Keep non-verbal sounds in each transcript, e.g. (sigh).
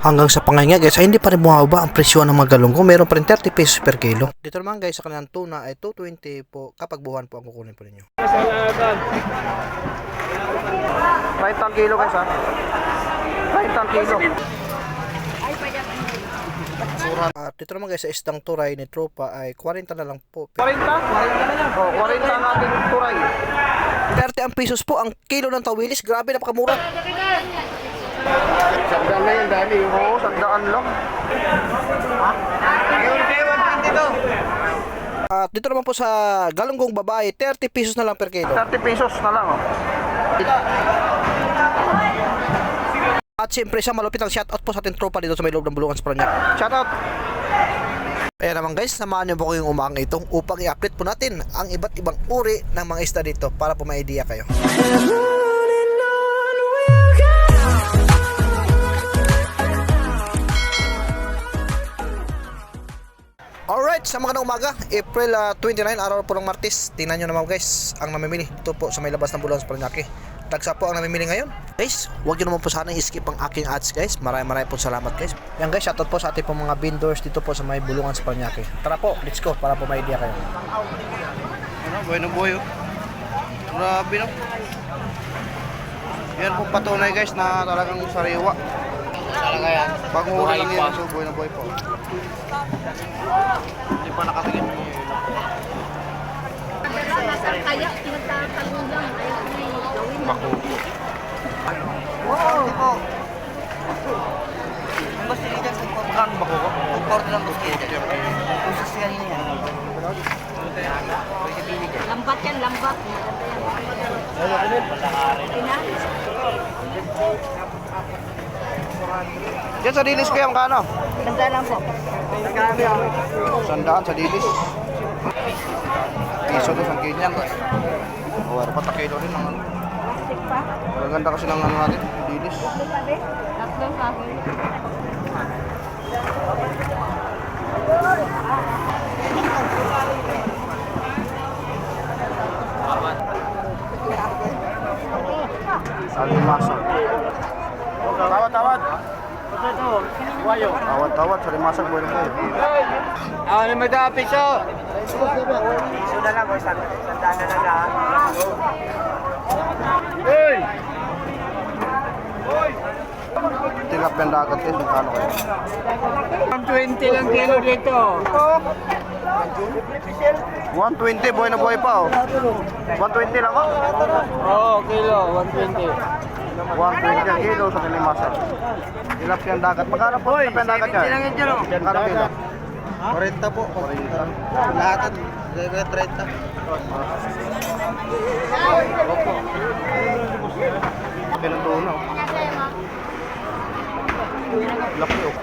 Hanggang sa pangahinga guys ay hindi pa rin bumababa ang presyo ng mga galunggong. Meron pa rin 30 pesos per kilo. Dito naman guys sa kanilang tuna ay 220 po kapag buwan po ang kukunin po ninyo. Right ang kilo guys ha. Right ang kilo. At dito naman guys sa istang turay ni Tropa ay 40 na lang po. 40? 40 na lang. Oh, 40 ang ating turay. 30 ang pesos po ang kilo ng tawilis. Grabe napakamura. Sandaan na yan, dali. Oo, sandaan lang. At dito naman po sa galunggong babae, 30 pesos na lang per kilo. 30 pesos na lang, oh. At siyempre sa malupit ang shoutout po sa ating tropa dito sa may loob ng bulungan sa Paranaque. Shoutout! Kaya naman guys, samahan niyo po ko yung umagang ito upang i-update po natin ang iba't ibang uri ng mga isda dito para po may idea kayo. Alright, sa mga umaga, April ah, 29, araw po ng Martes. Tingnan nyo naman guys, ang namimili dito po sa may labas ng Bulong sa Paranaque. Tagsa po ang namimili ngayon. Guys, huwag nyo naman po sana i-skip ang aking ads guys. Maraming maraming po salamat guys. Yan guys, shoutout po sa ating po mga vendors dito po sa may Bulungan sa Paranaque. Tara po, let's go para po may idea kayo. Ano, bueno boy, oh. Grabe, no? Yan po patunay guys na talagang sariwa. Talaga yan. Pag-uhuli lang yan, so buhay na buhay po. Hindi pa nakatingin mo yun. Kaya pinagtatanong lang. Ayaw na yung gawin. Wow! Tipo. Ang dyan sa pagkakan bako ko. Ang korte lang gusto nila dyan. Kung sa siya niya. Lambat yan, lambat. Maganda yan. Pinalis. Diyan sa dilis ko yan, kano? Ganda lang po. Sandaan sa dilis. Piso doon, isang kilo yan. O, wala pa kilo rin ano. Plastic pa. Maganda kasi ng ano natin, dilis. Tatlo sa akin. Salimasa. Tawad, tawad. Tawad, tawad. Salimasa, buhay na buhay. Ako na magdapit so. Piso na lang. Sandaan na lang ah. Hey! Tilap yung dagat guys, magkano kayo? 120 lang kilo dito. 120, buhay na buhay pa oh. 120 lang oh. Oo, kilo, 120. 120 ang kilo sa Kalimasa. Tilap yung dagat. Magkano po tilap yung dagat yan? lang yan dyan, oh. Magkano kilo? 40 po. 40. Lahat, 30. Pinutuno. Laki oh.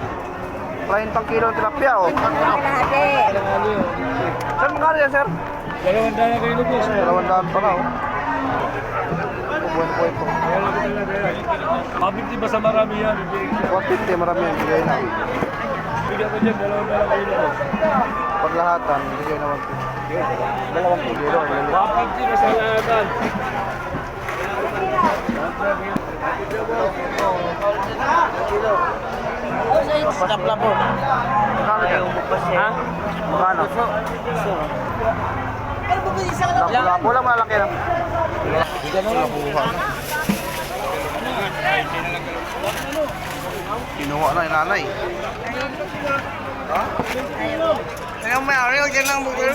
30 kilo ang tilapia oh. Sir, magkano yan sir? Dalawang dala kilo po. Dalawang daan pala oh. Oh, buhay na buhay po. Mabigti ba sa marami yan? 150, marami yan. Bigay na. Bigyan ko dyan, dalawang dala kilo po. Paglahatan, bigay na 150. Dalawang kilo. Mabigti ba sa lahatan? Tapla po. Magkano yan? Ha? Magkano? Lapu-lapu lang malaki lang. Lapuha na. Kinuha na yung nanay. Ha? Ayaw may ari, huwag yan lang bugil.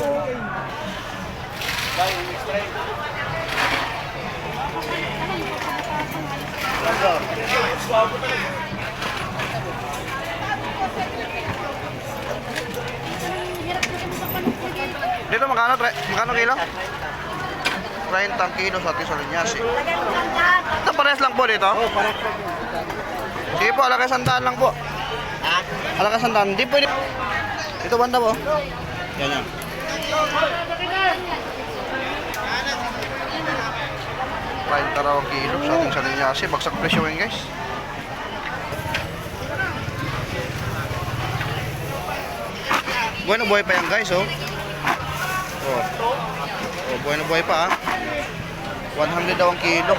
Dito magkano? Tre- Magkano kilo? 30 ang kilo sa ating sa linyasi. Ito parehas lang po dito? Oo, parehas lang Sige po, alakay sandaan lang po. Ha? Alakay sandaan. Hindi pwede. Ito banda po. Yan yan. Kain taraw ang kilo sa ating sa linyasi. Bagsak presyo yun guys. Bueno, buhay pa yan guys, oh. Oh. Oh, buhay na buhay pa, ah. 100 daw ang kilo.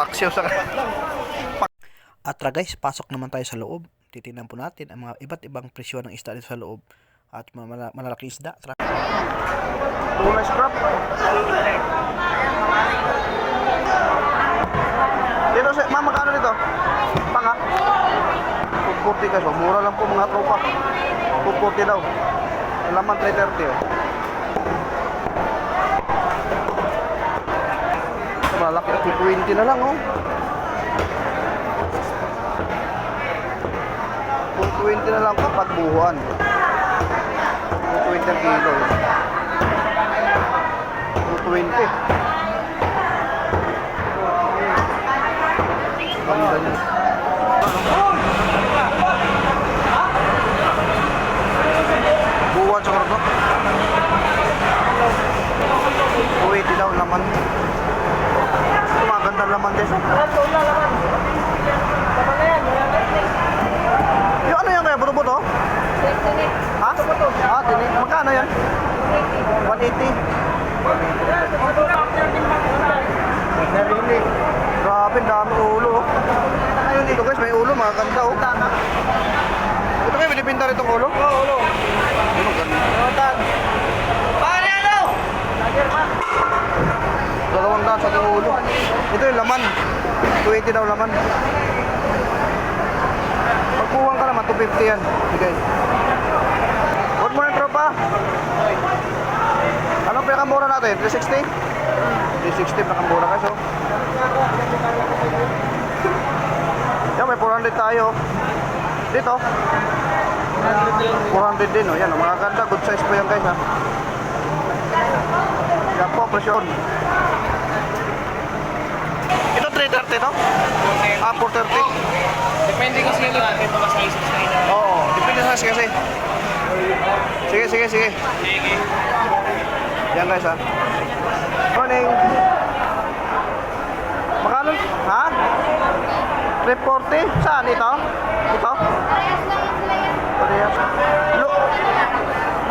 Paksiw sa... At tara guys, pasok naman tayo sa loob. Titingnan po natin ang mga iba't ibang presyo ng isda dito sa loob. At mga mala- malalaking isda. Tara. Tuna scrap. Dito, si, ma'am, magkano dito? Panga? 240 kaso. Mura lang po mga tropa. 240 daw. Laman 330 oh. Malaki. 220 na lang oh. 220 na lang kapag buhuan. 220 ang kilo. eh. 220. Ganda niya. Buwan sa karno. 280 daw laman. Ito mga ganda laman din. Yung ano yan kaya? Buto-buto? Ha? Ah, tinik. Magkano yan? 180. Grabe, ang dami ulo. oh. Ayun dito guys, may ulo, mga ganda oh. Ito kayo, binibinta rin itong ulo? Oo, ulo. Ano ganda? Dalawang daan sa ulo. Ito yung laman. 280 daw laman. Pagpuwang ka naman, 250 yan. Bigay. Good morning, tropa. Anong pinakamura natin? 360? 360 pinakamura kaso. Yan, may 400 tayo. Dito. 400 din, oh. Yan, oh, mga ganda. Good size po yan, guys, ha. Yan po, presyon. Ito, 330 to? Ah, 430. Depende kasi lang. Ito mas sizes na ina. Oo, depende sa kasi. Sige, sige, sige. Sige. Yan guys ha. Morning. Magkano? Ha? 340? Saan ito? Ito? Parehas. Lu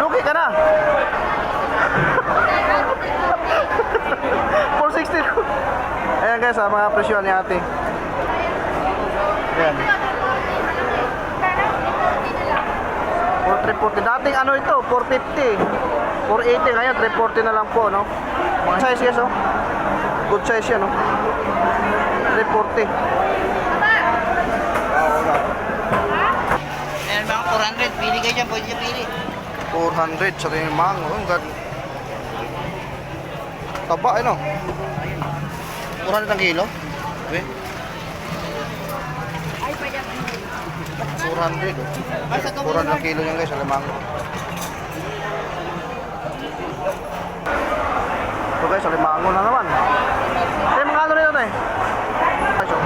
Luki ka na. (laughs) 460. Ayan guys ha, mga presyo ni ate. Ayan. 440. Dating ano ito, 450. 480 ngayon, 340 na lang po, no? Mga size yes, oh. Good size yan, no? 340. Meron mga 400, pili ka dyan, pwede pili. 400 sa rin mango. Oh, God. Taba, ano? 400 ang kilo? Okay. 400. oh. 400 ang kilo yan guys, sa mango. Ito guys, sa mango na naman. Tayo mga ano nito eh. Guys, oh.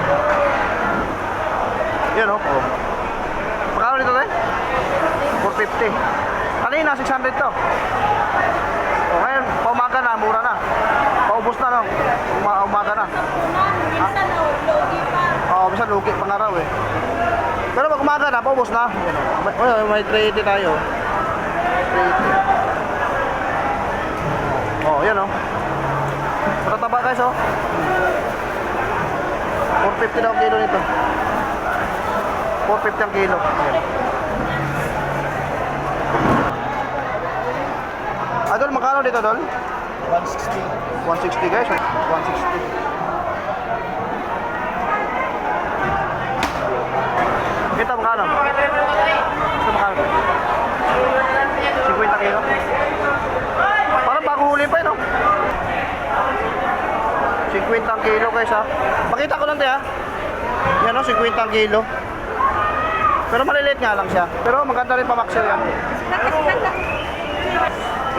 Yan oh. oh. Magkano nito eh? 450. Kanina, 600 to. O ngayon, paumaga na, mura na. Paubos na, no? Uma umaga na. Oo, oh, bisa lugi pang araw eh. Pero pag umaga na, paubos na. May, oh, may 380 tayo. 380. Oh, yan oh. Matataba guys oh. 450 daw kilo nito. 450 ang kilo. Ayan. Adol, magkano dito, Adol? 160. 160 guys. 160. Ito, magkano? Ito, magkano? 50 kilo. Parang bago huli pa yun, no? 50 ang kilo guys, ha? Pakita ko lang, te, ha? Yan, no? 50 ang kilo. Pero maliliit nga lang siya. Pero maganda rin pamaksel yan.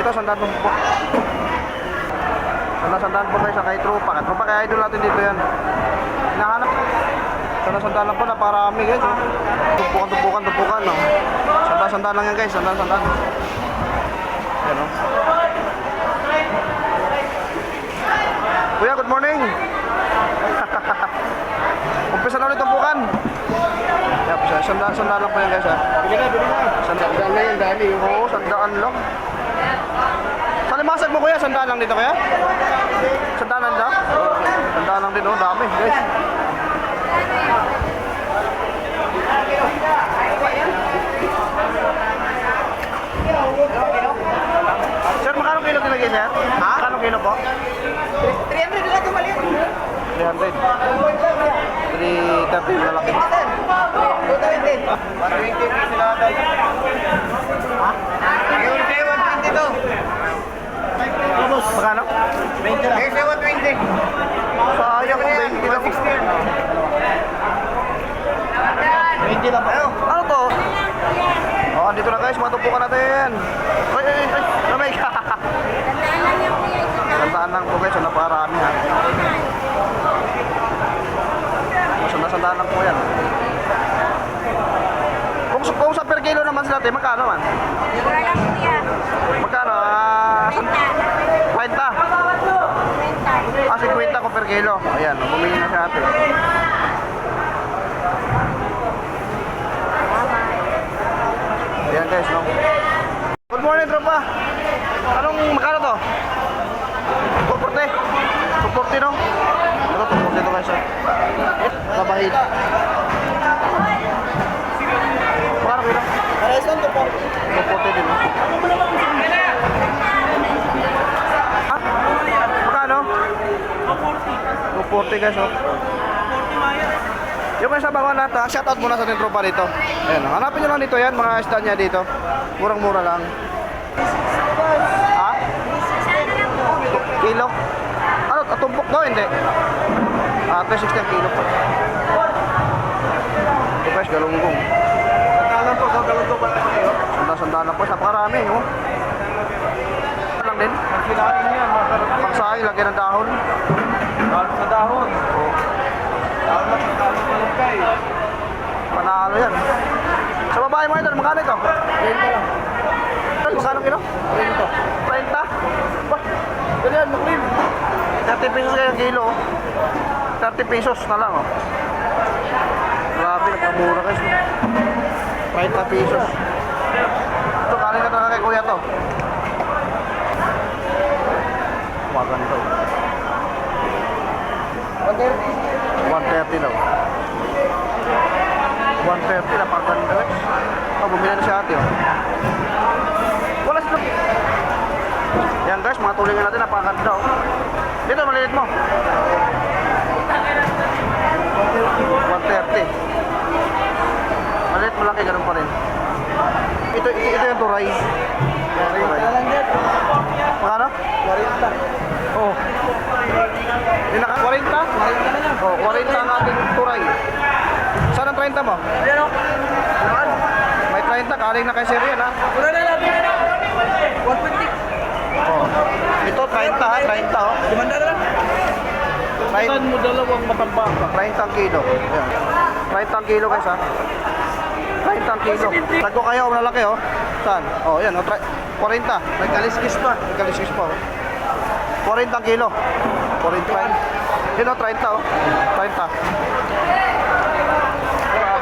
Ito, sandaan po po. Sandaan, sandaan po guys, kay tropa. Kay tropa, kaya idol natin dito yan. Hinahanap. Sandaan, sandaan lang po, naparami guys. Oh. Tumpukan, tumpukan, tumpukan. No? Sandaan, sandaan lang yan guys. Sandaan, sandaan. Yan o. Kuya, good morning. (laughs) Umpisa na ulit tumpukan. Yep, sandaan, sandaan lang po yan guys ha. Bili na, bili na. Sandaan. Sandaan na yan, dali. Oo, sandaan lang. Sa limasag mo kuya, sandaan lang dito kaya? Sandaan lang daw? Tandaan lang din, oh. Dami, guys. Sir, magkano kilo nilagay niya? Ha? Magkano kilo po? 300 lang ito maliit. 300. 330 yung lalaki. Magkano? 20 lang. Sayang ko 20 lang. 20 lang ba? Ano to? Oh, andito na guys, matumpukan natin. Ay, ay, ay, lamay ka. Tandaan po yan. Lang po guys, naparami ha. Sandaan lang po yan. Kung, kung sa per kilo naman sila, te, magkano man? Mura lang po yan. Magkano? Ah, Renta. 30. Renta. Ah, 50 ko per kilo. Ayan, bumili na si ate. Ayan guys, no? Good morning, tropa. Anong magkano to? 240. 240, no? Ito, 240 to guys, oh. Kabahid. Kilo? Parehas lang, 240. 240 din, no? Ha? Magkano? 240 guys, oh. Yung guys sa bawah lahat, ha? shoutout muna sa ating tropa dito. Ayan, oh. hanapin nyo lang dito yan, mga isda niya dito. Murang-mura lang. Ha? Kilo? Ano, tumpok daw, hindi? Ah, 360 ang kilo pa. Ito guys, galunggong. Sandalan po, galunggong pa tayo. Sanda-sandalan po, napakarami, oh. Ano lang din? Kinain niya, masarap. Pagsahay, lagyan ng. Dahon sa dahon. Dahon lang sa dahon sa lungkay. Panalo yan. Sa babae mo ito, magkano ito? 20 lang. Magkano kilo? 20. 30? Bah, ganyan, maklim. 30 pesos kaya ang kilo. oh. 30 pesos na lang, oh. Grabe, nagkamura guys. no? 30 pesos. Ito, kanin ka talaga kay kuya to. Maganda. oh. 130 daw. 130 na paganda guys. Oh, bumili na si ate, oh. Wala sila. Yan guys, mga tulingan natin, napakaganda oh. Dito, malilit mo. 130. Malilit, malaki, ganun pa rin. Ito, ito, ito yung turay. Yan. Magkano? 40. Oh. Hindi naka 40? 40 na lang. Oh, 40 ang ating turay. Saan ang 30 mo? Ayan o. May 30, kaling na kay Sir yan ha. Wala na lang. 120. Oh. Ito 30 ha, 30 oh. Limanda na lang. 30, mo dalawang matamba ka. 30 ang kilo. Ayan. 30 ang kilo guys ha. 30 ang kilo. Tagko kayo, malalaki oh. Saan? Oh, yan. Oh, tri- 40. May kaliskis pa. May kaliskis pa oh. 40 ang kilo. 45. Yun oh, 30 oh. 30. Grabe 30. Plus rate. Siya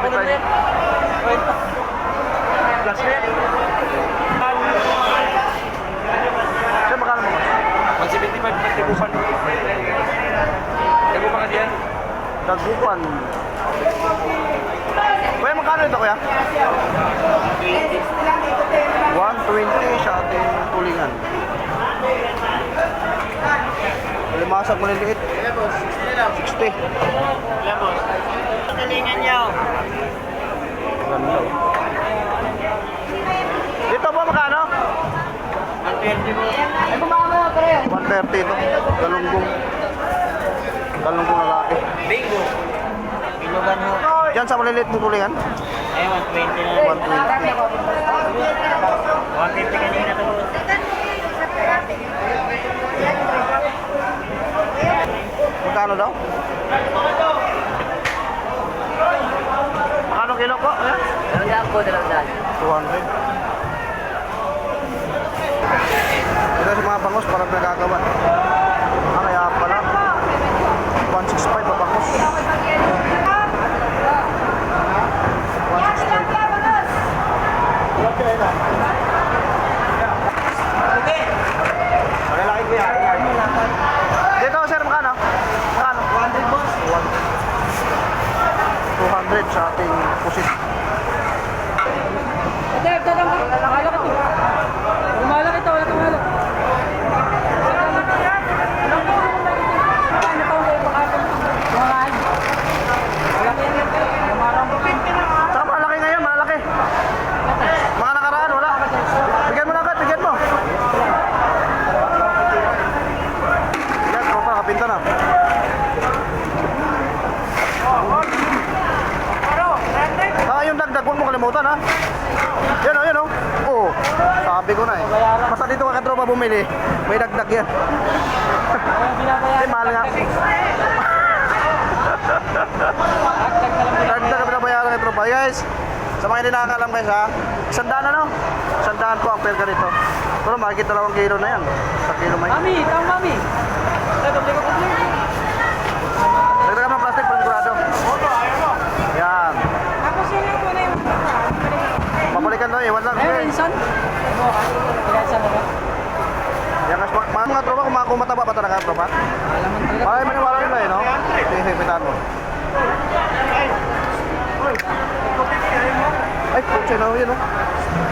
magkano mo? 175 na tigupan. Tigupan ka diyan. Dagupan. Kuya, magkano ito kuya? 120 sa ating tulingan. Limasag mo niliit. 60. Talingan niyo. Ganda. Dito po magkano? 120 po. 130 ito. Galunggong. Galunggong lalaki. Bingo. Ilogan ho. Diyan sa maliliit mong tulingan? Ay, 120 na lang. 120. 150 kanina to. Magkano daw? Magkano kilo po? Ayan. Dalawang po, dalawang 200. Ito sa mga bangos parang nagagawa. Ah, kaya pala. 165 pa bangos. 165. Dito, sir, magkano? Magkano? 200 sa ating pusit. Ate, tatang ka. Malaki to. Malaki to, wala kang malaki. Saka malaki ngayon, malaki. Mga nakaraan, wala. Bigyan mo na agad, bigyan mo. Yan, tropa, kapinta na. Ah, yung dagdag, huwag mo kalimutan ha. Yan o, yan o. Oo, sabi ko na eh. Basta dito ka katropa bumili, may dagdag yan. Ay, mahal nga. (laughs) Dagdag na pinabayaran kay tropa. Guys, sa mga hindi nakakalam guys ha, sandaan ano? Sandaan po ang perga rito. Pero makikita dalawang kilo na yan. Sa kilo may. Mami, tama mami. Doble ko doble. Dagdag ng plastic panigurado. Yan. Ako siya lang muna yung... Babalikan daw, iwan lang. Eh, Vincent. Ano ka? Vincent ano? Yan guys, mga, mga, tropa, kung kumataba pa talaga tropa. Ay, maniwala nila eh, no? Pitaan mo. Ay, putya na yun, no?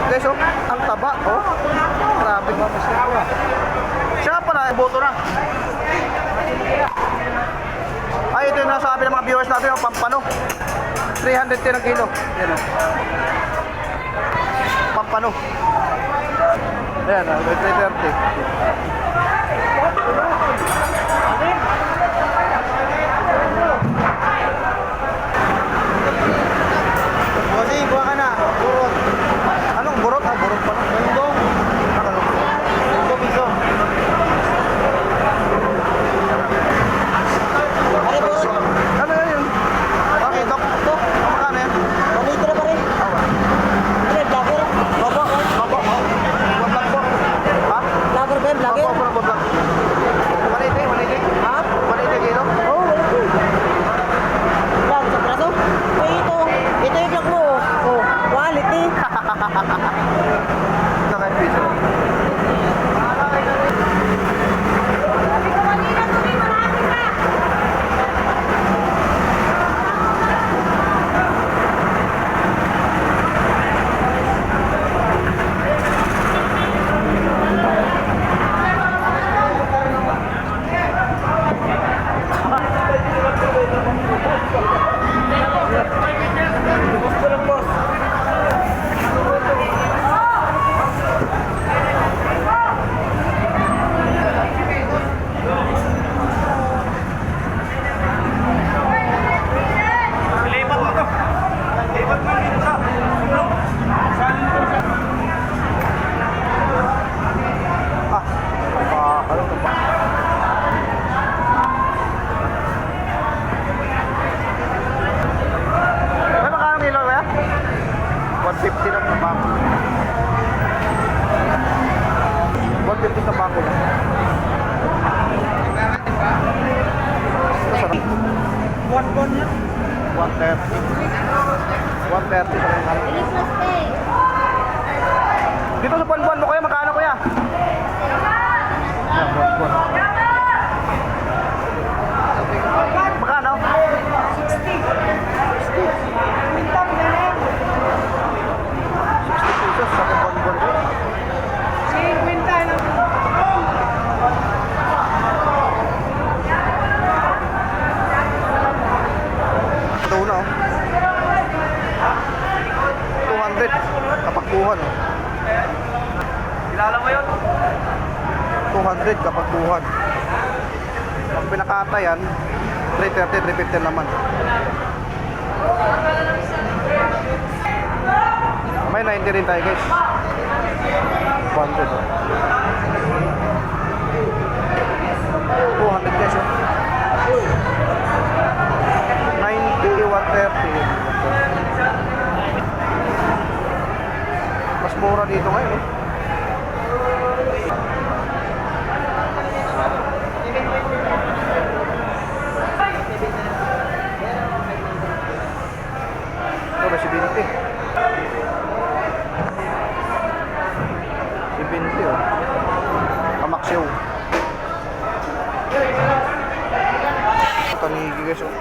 Guys, oh, ang taba, oh. Grabe. Siya nga pala, boto na. Ay, ito yung nasabi ng mga viewers natin, yung pampano. 310 ang kilo. Yan, oh. Pampano. Ayan, oh, 330. Bossing, kuha ka na. Burot. Anong burot? Ah, burot pa lang. Galunggong. Ah, galunggong. Galunggong piso. Ano yun yun? Okay, dok. Dok. Ang magkano yan? Dito na pa rin. Ano, vlogger? Baba, Opo. Buwan lang po. Ha? Vlogger ba, Opo, opo, opo, opo. Malite, malite. Ha? Malite kilo. Oo, oh, wala ko. Vlog sa braso? Eh, ito. Ito yung vlog mo. Oh, wallet eh. Ito kayo piso. Ah, ano to ba? May magkano kilo ba? 150 lang sa bako. 150 sa bako lang. Masarap. 130. 130 sa mga Dito sa buwan-buwan mo kuya, magkano kuya? Yeah, buwan-buwan. Magkano? 60 pesos sa buwan-buwan ko. Ito na oh. 200 kapakbuhan oh. Kilala mo yun? 200 kapag buwan. Pag pinakata yan, 330, 350 naman. May 90 rin tayo guys. 100 oh. 200 guys oh. 90, 130. mura dito ngayon eh. Ito ba si Binti? Si Binti oh. Kamaksiw. Tanigi guys oh.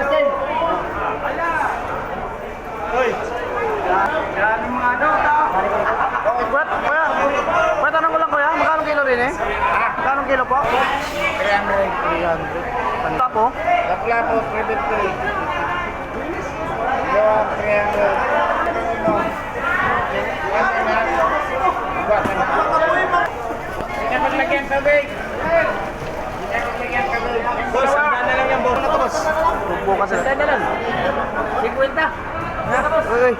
Thank you. Uy. Grabe mga ano, tao. Kuya, kuya, kuya, tanong ko lang kuya, magkano kilo rin eh? Magkano kilo po? 300. 300. Tapo? Tapla po, 350. Gawa, 300. Lagyan ka, babe. Lagyan ka, babe. Boss, ang dana yan, boss. Bukas na. Ang dana lang. 50. Uy,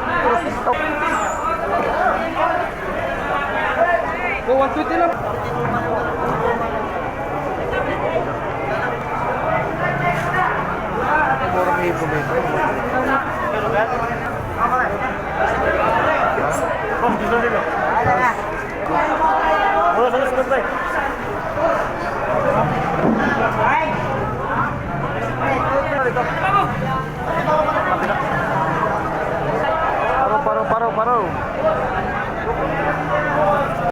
Go, 120 lang. mura may ipon dito. Paro, paro, paro, paro.